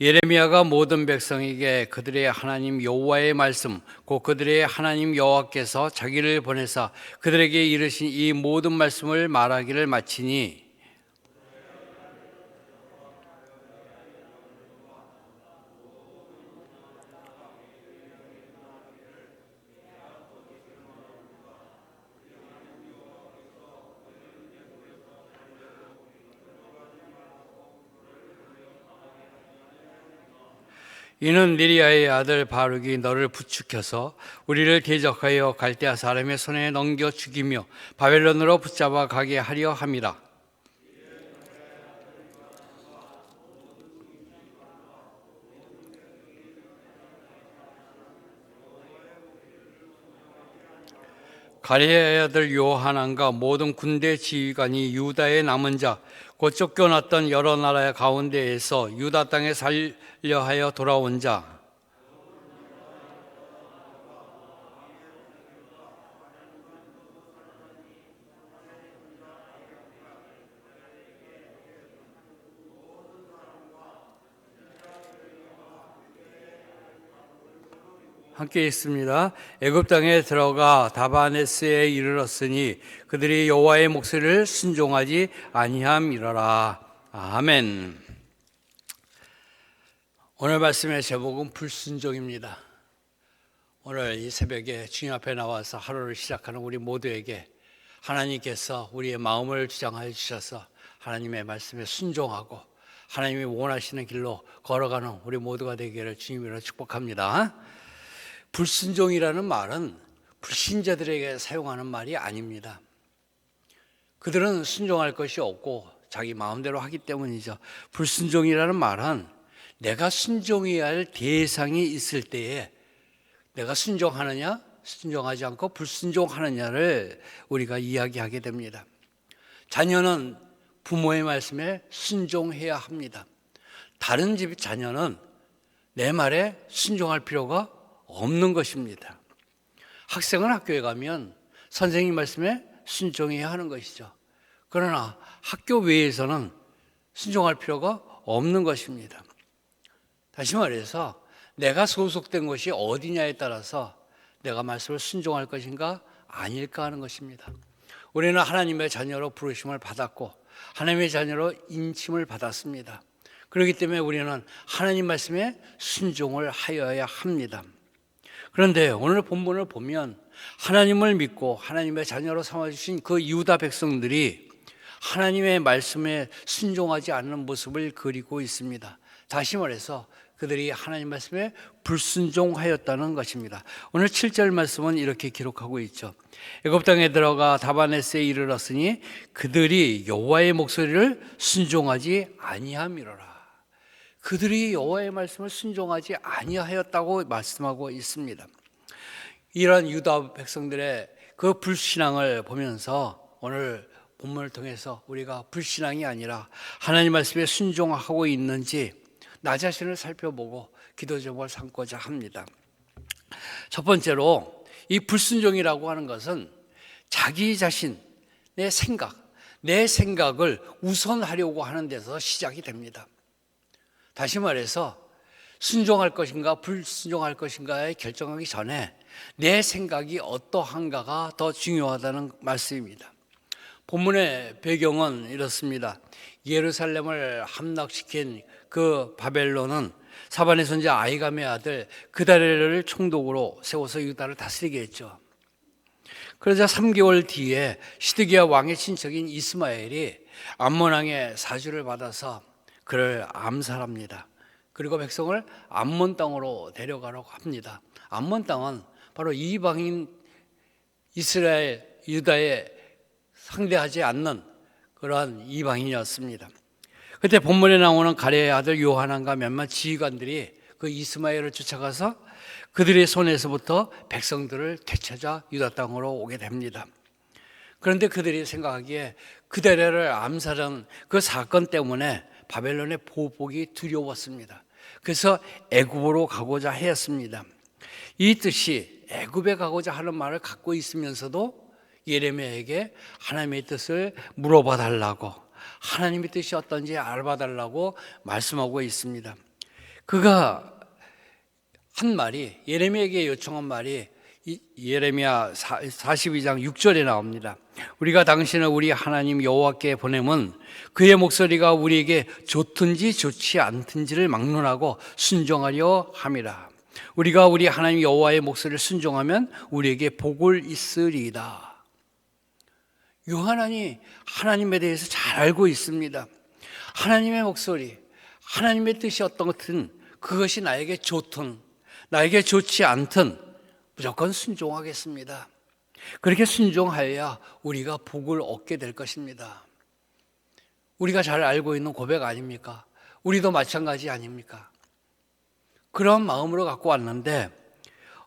예레미야가 모든 백성에게 그들의 하나님 여호와의 말씀 곧 그들의 하나님 여호와께서 자기를 보내사 그들에게 이르신 이 모든 말씀을 말하기를 마치니 이는 니리아의 아들 바룩이 너를 부축해서 우리를 대적하여 갈대아 사람의 손에 넘겨 죽이며 바벨론으로 붙잡아 가게 하려 함이라. 가리아의 아들 요하난과 모든 군대 지휘관이 유다의 남은 자, 곧 쫓겨났던 여러 나라의 가운데에서 유다 땅에 살려 하여 돌아온 자, 함께 있습니다. 애굽 땅에 들어가 다바네스에 이르렀으니 그들이 여호와의 목소리를 순종하지 아니함이러라. 아멘. 오늘 말씀의 제목은 불순종입니다. 오늘 이 새벽에 주님 앞에 나와서 하루를 시작하는 우리 모두에게 하나님께서 우리의 마음을 주장하여 주셔서 하나님의 말씀에 순종하고 하나님이 원하시는 길로 걸어가는 우리 모두가 되기를 주님으로 축복합니다. 불순종이라는 말은 불신자들에게 사용하는 말이 아닙니다. 그들은 순종할 것이 없고 자기 마음대로 하기 때문이죠. 불순종이라는 말은 내가 순종해야 할 대상이 있을 때에 내가 순종하느냐, 순종하지 않고 불순종하느냐를 우리가 이야기하게 됩니다. 자녀는 부모의 말씀에 순종해야 합니다. 다른 집 자녀는 내 말에 순종할 필요가 없는 것입니다. 학생은 학교에 가면 선생님 말씀에 순종해야 하는 것이죠. 그러나 학교 외에서는 순종할 필요가 없는 것입니다. 다시 말해서 내가 소속된 것이 어디냐에 따라서 내가 말씀을 순종할 것인가 아닐까 하는 것입니다. 우리는 하나님의 자녀로 부르심을 받았고 하나님의 자녀로 인침을 받았습니다. 그렇기 때문에 우리는 하나님 말씀에 순종을 하여야 합니다. 그런데 오늘 본문을 보면 하나님을 믿고 하나님의 자녀로 삼아주신 그 유다 백성들이 하나님의 말씀에 순종하지 않는 모습을 그리고 있습니다. 다시 말해서 그들이 하나님 말씀에 불순종하였다는 것입니다. 오늘 7절 말씀은 이렇게 기록하고 있죠. 애굽 땅에 들어가 다바네스에 이르렀으니 그들이 여호와의 목소리를 순종하지 아니함이로라. 그들이 여호와의 말씀을 순종하지 아니하였다고 말씀하고 있습니다. 이러한 유다 백성들의 그 불신앙을 보면서 오늘 본문을 통해서 우리가 불신앙이 아니라 하나님 말씀에 순종하고 있는지 나 자신을 살펴보고 기도 제목을 삼고자 합니다. 첫 번째로 이 불순종이라고 하는 것은 자기 자신의 생각, 내 생각을 우선하려고 하는 데서 시작이 됩니다. 다시 말해서 순종할 것인가 불순종할 것인가에 결정하기 전에 내 생각이 어떠한가가 더 중요하다는 말씀입니다. 본문의 배경은 이렇습니다. 예루살렘을 함락시킨 그 바벨론은 사반의 선자 아이감의 아들 그다레를 총독으로 세워서 유다를 다스리게 했죠. 그러자 3개월 뒤에 시드기야 왕의 친척인 이스마엘이 암몬 왕의 사주를 받아서 그를 암살합니다. 그리고 백성을 암몬 땅으로 데려가려고 합니다. 암몬 땅은 바로 이방인 이스라엘 유다에 상대하지 않는 그러한 이방인이었습니다. 그때 본문에 나오는 가레의 아들 요하난과 몇몇 지휘관들이 그 이스마엘을 쫓아가서 그들의 손에서부터 백성들을 되찾아 유다 땅으로 오게 됩니다. 그런데 그들이 생각하기에 그대를 암살한 그 사건 때문에 바벨론의 보복이 두려웠습니다. 그래서 애굽으로 가고자 했습니다. 이 뜻이 애굽에 가고자 하는 말을 갖고 있으면서도 예레미야에게 하나님의 뜻을 물어봐 달라고 하나님의 뜻이 어떤지 알아봐 달라고 말씀하고 있습니다. 그가 한 말이 예레미야에게 요청한 말이 이- 예레미야 42장 6절에 나옵니다. 우리가 당신을 우리 하나님 여호와께 보내면 그의 목소리가 우리에게 좋든지 좋지 않든지를 막론하고 순종하려 함이라. 우리가 우리 하나님 여호와의 목소리를 순종하면 우리에게 복을 있으리이다. 요한이 하나님에 대해서 잘 알고 있습니다. 하나님의 목소리, 하나님의 뜻이 어떤 것든 그것이 나에게 좋든 나에게 좋지 않든 무조건 순종하겠습니다. 그렇게 순종하여야 우리가 복을 얻게 될 것입니다. 우리가 잘 알고 있는 고백 아닙니까? 우리도 마찬가지 아닙니까? 그런 마음으로 갖고 왔는데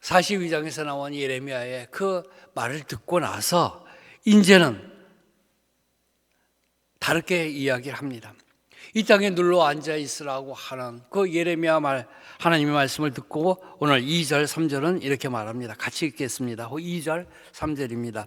42장에서 나온 예레미야의 그 말을 듣고 나서 이제는 다르게 이야기를 합니다. 이 땅에 눌러 앉아 있으라고 하는 그 예레미야 말 하나님의 말씀을 듣고 오늘 2절 3절은 이렇게 말합니다. 같이 읽겠습니다. 2절 3절입니다.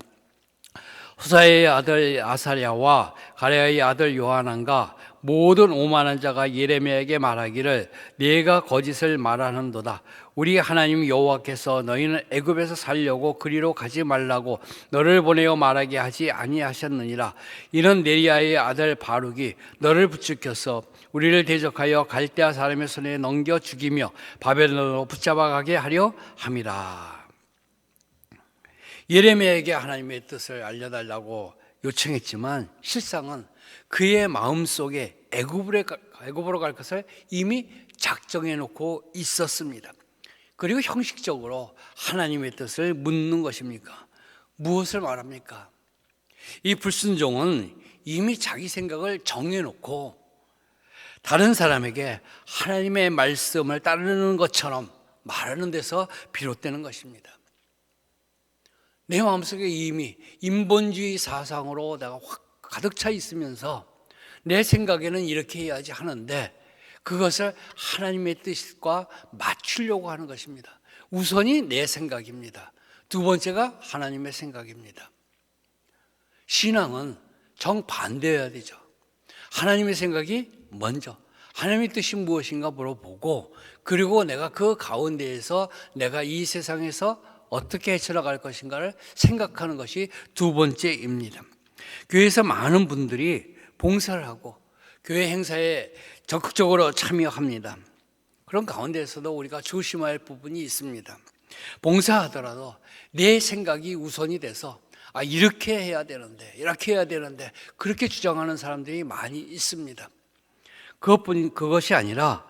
후사의 아들 아사랴와 가레아의 아들 요하난과 모든 오만한 자가 예레미야에게 말하기를 네가 거짓을 말하는도다. 우리 하나님 여호와께서 너희는 애굽에서 살려고 그리로 가지 말라고 너를 보내어 말하게 하지 아니하셨느니라. 이는 네리아의 아들 바룩이 너를 부추겨서 우리를 대적하여 갈대아 사람의 손에 넘겨 죽이며 바벨론으로 붙잡아가게 하려 함이라. 예레미야에게 하나님의 뜻을 알려달라고 요청했지만 실상은 그의 마음 속에 애굽으로 갈 것을 이미 작정해 놓고 있었습니다. 그리고 형식적으로 하나님의 뜻을 묻는 것입니까? 무엇을 말합니까? 이 불순종은 이미 자기 생각을 정해 놓고 다른 사람에게 하나님의 말씀을 따르는 것처럼 말하는 데서 비롯되는 것입니다. 내 마음속에 이미 인본주의 사상으로 내가 확 가득 차 있으면서 내 생각에는 이렇게 해야지 하는데 그것을 하나님의 뜻과 맞추려고 하는 것입니다. 우선이 내 생각입니다. 두 번째가 하나님의 생각입니다. 신앙은 정반대여야 되죠. 하나님의 생각이 먼저 하나님의 뜻이 무엇인가 물어보고 그리고 내가 그 가운데에서 내가 이 세상에서 어떻게 헤쳐나갈 것인가를 생각하는 것이 두 번째입니다. 교회에서 많은 분들이 봉사를 하고 교회 행사에 적극적으로 참여합니다. 그런 가운데에서도 우리가 조심해야 할 부분이 있습니다. 봉사하더라도 내 생각이 우선이 돼서 아 이렇게 해야 되는데 이렇게 해야 되는데 그렇게 주장하는 사람들이 많이 있습니다. 그것뿐 그것이 아니라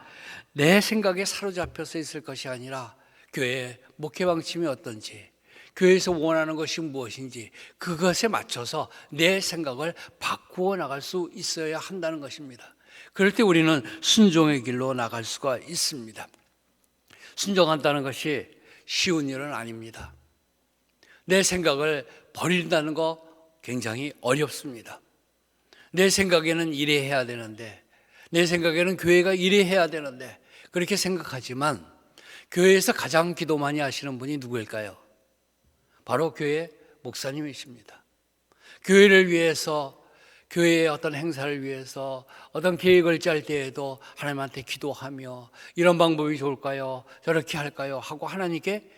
내 생각에 사로잡혀서 있을 것이 아니라 교회 목회 방침이 어떤지 교회에서 원하는 것이 무엇인지 그것에 맞춰서 내 생각을 바꾸어 나갈 수 있어야 한다는 것입니다. 그럴 때 우리는 순종의 길로 나갈 수가 있습니다. 순종한다는 것이 쉬운 일은 아닙니다. 내 생각을 버린다는 거 굉장히 어렵습니다. 내 생각에는 이래 해야 되는데, 내 생각에는 교회가 이래 해야 되는데, 그렇게 생각하지만, 교회에서 가장 기도 많이 하시는 분이 누구일까요? 바로 교회 목사님이십니다. 교회를 위해서, 교회의 어떤 행사를 위해서 어떤 계획을 짤 때에도 하나님한테 기도하며 이런 방법이 좋을까요? 저렇게 할까요? 하고 하나님께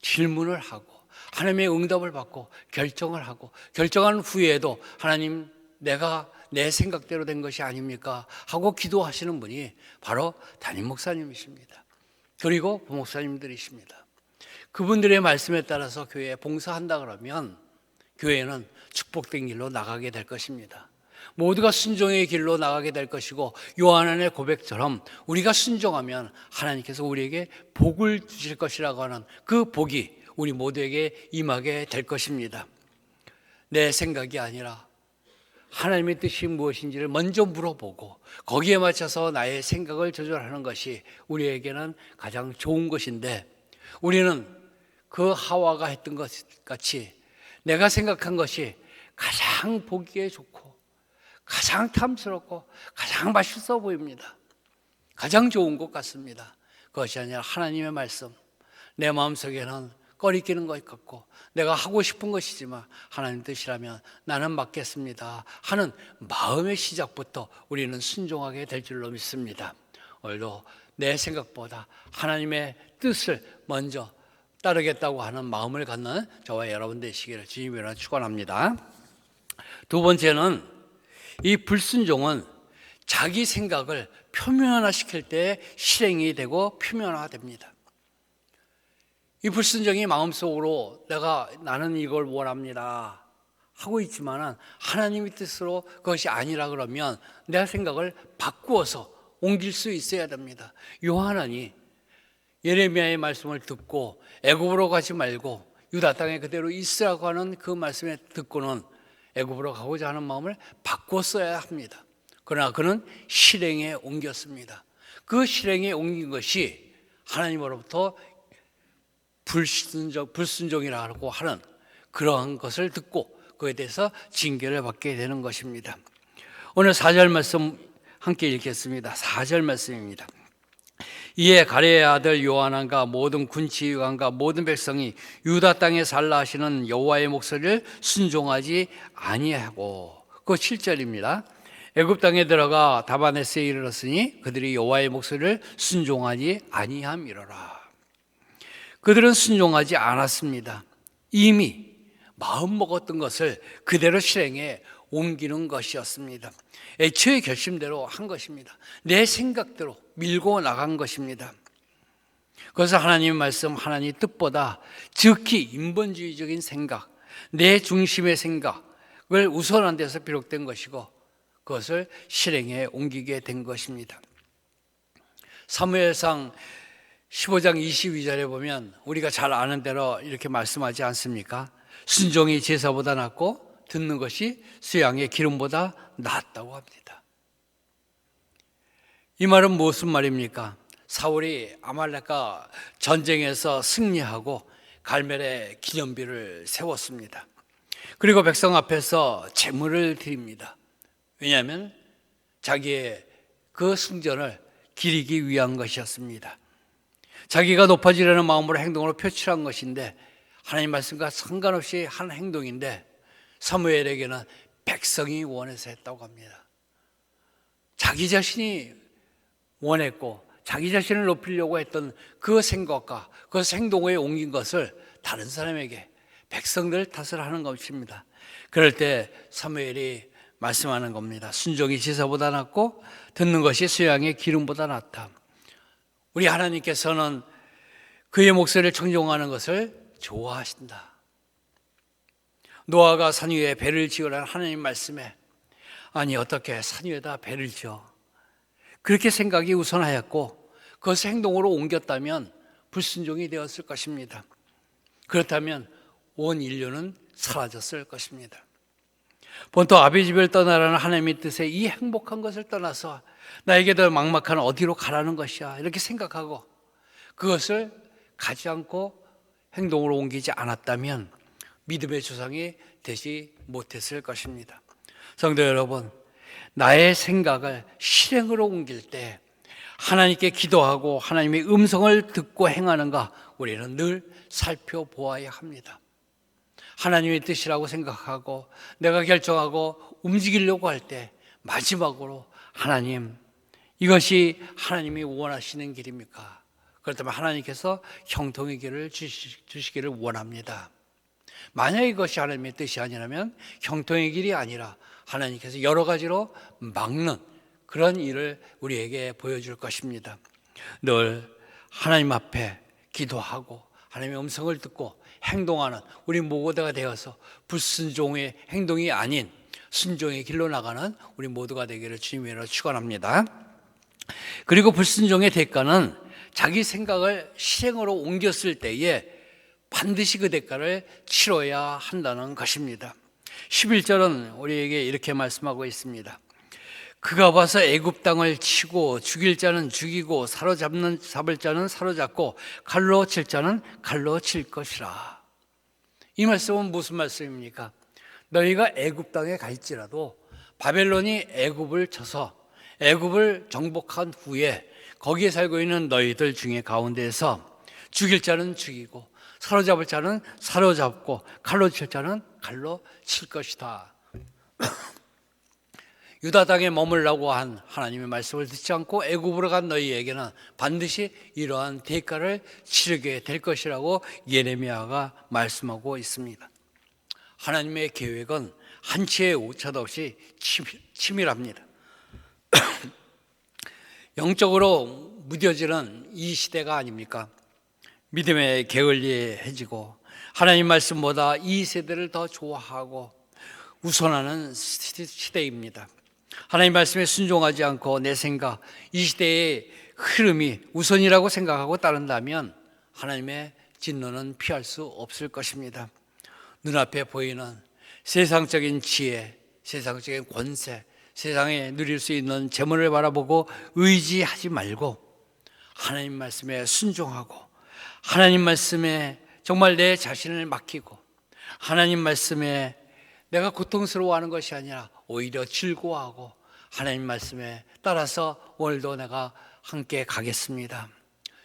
질문을 하고 하나님의 응답을 받고 결정을 하고 결정한 후에도 하나님 내가 내 생각대로 된 것이 아닙니까? 하고 기도하시는 분이 바로 담임 목사님이십니다. 그리고 부목사님들이십니다. 그분들의 말씀에 따라서 교회에 봉사한다 그러면 교회는 축복된 길로 나가게 될 것입니다. 모두가 순종의 길로 나가게 될 것이고 요한의 고백처럼 우리가 순종하면 하나님께서 우리에게 복을 주실 것이라고 하는 그 복이 우리 모두에게 임하게 될 것입니다. 내 생각이 아니라 하나님의 뜻이 무엇인지를 먼저 물어보고 거기에 맞춰서 나의 생각을 조절하는 것이 우리에게는 가장 좋은 것인데 우리는 그 하와가 했던 것 같이 내가 생각한 것이 가장 보기에 좋고 가장 탐스럽고 가장 맛있어 보입니다. 가장 좋은 것 같습니다. 그것이 아니라 하나님의 말씀 내 마음속에는 꺼리끼는 것 같고 내가 하고 싶은 것이지만 하나님 뜻이라면 나는 맡겠습니다 하는 마음의 시작부터 우리는 순종하게 될 줄로 믿습니다. 오늘도 내 생각보다 하나님의 뜻을 먼저 따르겠다고 하는 마음을 갖는 저와 여러분 되시기를 주님으로 축원합니다. 두 번째는 이 불순종은 자기 생각을 표면화시킬 때 실행이 되고 표면화됩니다. 이 불순종이 마음속으로 내가 나는 이걸 원합니다 하고 있지만은 하나님의 뜻으로 그것이 아니라 그러면 내 생각을 바꾸어서 옮길 수 있어야 됩니다. 요한이 예레미야의 말씀을 듣고 애굽으로 가지 말고 유다 땅에 그대로 있으라고 하는 그 말씀에 듣고는 애굽으로 가고자 하는 마음을 바꿨어야 합니다. 그러나 그는 실행에 옮겼습니다. 그 실행에 옮긴 것이 하나님으로부터 불순종, 불순종이라고 하는 그러한 것을 듣고 그에 대해서 징계를 받게 되는 것입니다. 오늘 4절 말씀 함께 읽겠습니다. 4절 말씀입니다. 이에 가레의 아들 요하난과 모든 군치관과 모든 백성이 유다 땅에 살라 하시는 여호와의 목소리를 순종하지 아니하고 그 7절입니다. 애굽 땅에 들어가 다바네스에 이르렀으니 그들이 여호와의 목소리를 순종하지 아니함이로라. 그들은 순종하지 않았습니다. 이미 마음 먹었던 것을 그대로 실행해 옮기는 것이었습니다. 애초의 결심대로 한 것입니다. 내 생각대로 밀고 나간 것입니다. 그래서 하나님의 말씀, 하나님 뜻보다 즉히 인본주의적인 생각, 내 중심의 생각을 우선한 데서 비롯된 것이고 그것을 실행에 옮기게 된 것입니다. 사무엘상 15장 22절에 보면 우리가 잘 아는 대로 이렇게 말씀하지 않습니까? 순종이 제사보다 낫고 듣는 것이 수양의 기름보다 낫다고 합니다. 이 말은 무슨 말입니까? 사울이 아말렉과 전쟁에서 승리하고 갈멜의 기념비를 세웠습니다. 그리고 백성 앞에서 제물을 드립니다. 왜냐하면 자기의 그 승전을 기리기 위한 것이었습니다. 자기가 높아지려는 마음으로 행동으로 표출한 것인데 하나님 말씀과 상관없이 한 행동인데 사무엘에게는 백성이 원해서 했다고 합니다. 자기 자신이 원했고 자기 자신을 높이려고 했던 그 생각과 그 행동에 옮긴 것을 다른 사람에게 백성들 탓을 하는 것입니다. 그럴 때 사무엘이 말씀하는 겁니다. 순종이 제사보다 낫고 듣는 것이 수양의 기름보다 낫다. 우리 하나님께서는 그의 목소리를 청종하는 것을 좋아하신다. 노아가 산 위에 배를 지으라는 하나님 말씀에 아니 어떻게 산 위에다 배를 지어 그렇게 생각이 우선하였고 그것을 행동으로 옮겼다면 불순종이 되었을 것입니다. 그렇다면 온 인류는 사라졌을 것입니다. 본토 아비 집을 떠나라는 하나님의 뜻에 이 행복한 것을 떠나서 나에게 더 막막한 어디로 가라는 것이야 이렇게 생각하고 그것을 가지 않고 행동으로 옮기지 않았다면 믿음의 조상이 되지 못했을 것입니다. 성도 여러분, 나의 생각을 실행으로 옮길 때 하나님께 기도하고 하나님의 음성을 듣고 행하는가 우리는 늘 살펴보아야 합니다. 하나님의 뜻이라고 생각하고 내가 결정하고 움직이려고 할 때 마지막으로 하나님 이것이 하나님이 원하시는 길입니까? 그렇다면 하나님께서 형통의 길을 주시기를 원합니다. 만약 이것이 하나님의 뜻이 아니라면 형통의 길이 아니라 하나님께서 여러 가지로 막는 그런 일을 우리에게 보여줄 것입니다. 늘 하나님 앞에 기도하고 하나님의 음성을 듣고 행동하는 우리 모두가 되어서 불순종의 행동이 아닌 순종의 길로 나가는 우리 모두가 되기를 주님으로 축원합니다. 그리고 불순종의 대가는 자기 생각을 실행으로 옮겼을 때에 반드시 그 대가를 치러야 한다는 것입니다. 11절은 우리에게 이렇게 말씀하고 있습니다. 그가 와서 애굽 땅을 치고 죽일 자는 죽이고 사로잡는 잡을 자는 사로잡고 칼로 칠 자는 칼로 칠 것이라. 이 말씀은 무슨 말씀입니까? 너희가 애굽 땅에 갈지라도 바벨론이 애굽을 쳐서 애굽을 정복한 후에 거기에 살고 있는 너희들 중에 가운데서 죽일 자는 죽이고 사로잡을 자는 사로잡고 칼로 칠 자는 칼로 칠 것이다. 유다 땅에 머물라고 한 하나님의 말씀을 듣지 않고 애굽으로 간 너희에게는 반드시 이러한 대가를 치르게 될 것이라고 예레미야가 말씀하고 있습니다. 하나님의 계획은 한치의 오차도 없이 치밀합니다. 영적으로 무뎌지는 이 시대가 아닙니까? 믿음의 게을리해지고 하나님 말씀보다 이 세대를 더 좋아하고 우선하는 시대입니다. 하나님 말씀에 순종하지 않고 내 생각, 이 시대의 흐름이 우선이라고 생각하고 따른다면 하나님의 진노는 피할 수 없을 것입니다. 눈앞에 보이는 세상적인 지혜, 세상적인 권세, 세상에 누릴 수 있는 재물을 바라보고 의지하지 말고 하나님 말씀에 순종하고 하나님 말씀에 정말 내 자신을 맡기고 하나님 말씀에 내가 고통스러워하는 것이 아니라 오히려 즐거워하고 하나님 말씀에 따라서 오늘도 내가 함께 가겠습니다.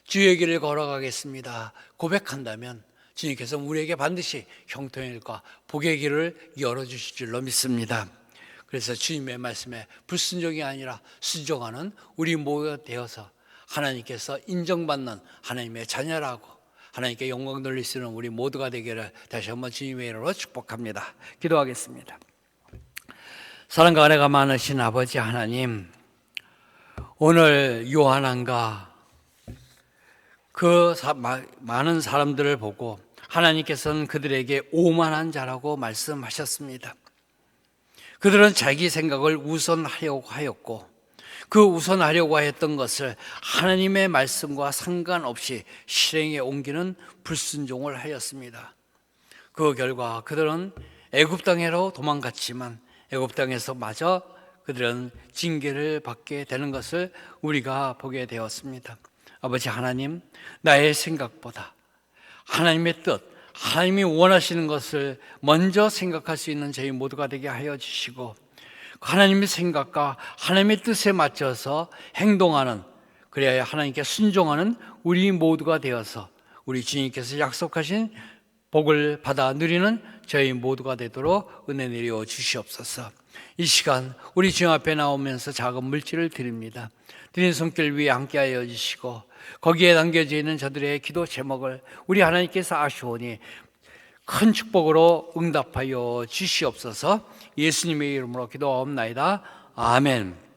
주의 길을 걸어가겠습니다. 고백한다면 주님께서 우리에게 반드시 형통일과 복의 길을 열어주실 줄로 믿습니다. 그래서 주님의 말씀에 불순종이 아니라 순종하는 우리 모두가 되어서 하나님께서 인정받는 하나님의 자녀라고 하나님께 영광 돌릴 수 있는 우리 모두가 되기를 다시 한번 주님의 이름으로 축복합니다. 기도하겠습니다. 사랑과 은혜가 많으신 아버지 하나님, 오늘 요한왕과 그 많은 사람들을 보고 하나님께서는 그들에게 오만한 자라고 말씀하셨습니다. 그들은 자기 생각을 우선하려고 하였고 그 우선하려고 했던 것을 하나님의 말씀과 상관없이 실행에 옮기는 불순종을 하였습니다. 그 결과 그들은 애굽 땅으로 도망갔지만 애굽 땅에서 마저 그들은 징계를 받게 되는 것을 우리가 보게 되었습니다. 아버지 하나님, 나의 생각보다 하나님의 뜻, 하나님이 원하시는 것을 먼저 생각할 수 있는 저희 모두가 되게 하여 주시고 하나님의 생각과 하나님의 뜻에 맞춰서 행동하는 그래야 하나님께 순종하는 우리 모두가 되어서 우리 주님께서 약속하신 복을 받아 누리는 저희 모두가 되도록 은혜 내려 주시옵소서. 이 시간 우리 주님 앞에 나오면서 작은 물질을 드립니다. 드린 손길 위에 함께하여 주시고 거기에 담겨져 있는 저들의 기도 제목을 우리 하나님께서 아시오니 큰 축복으로 응답하여 주시옵소서 예수님의 이름으로 기도하옵나이다. 아멘.